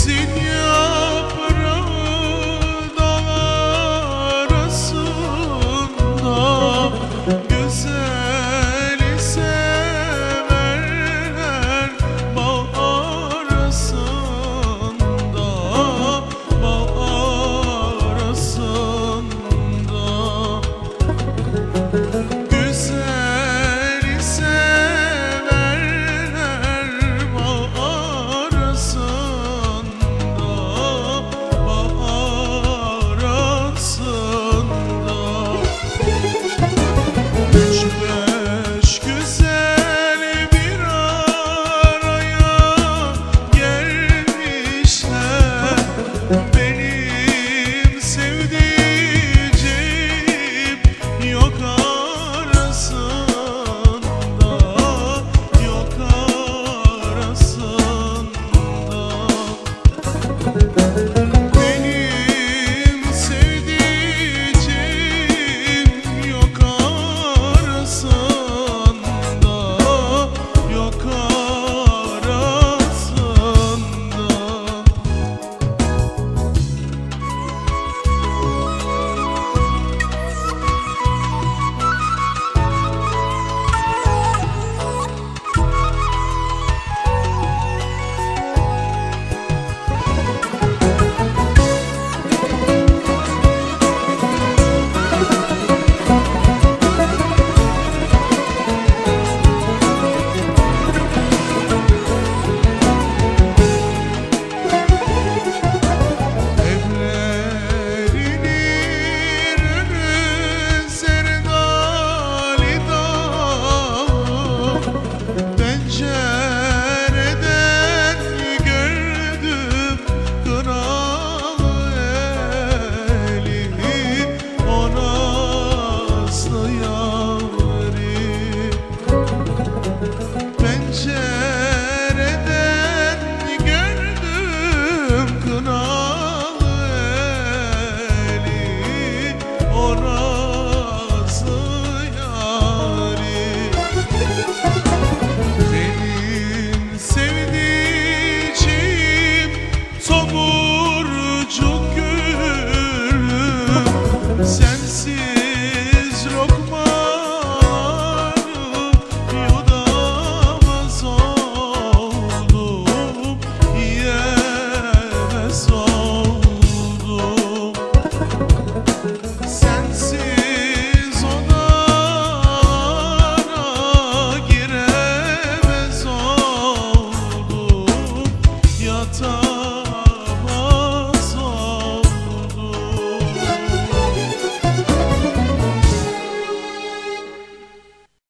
sin Poyraz'ı yârim. Benim sevdiğim tomurcuk gülüm. Sensin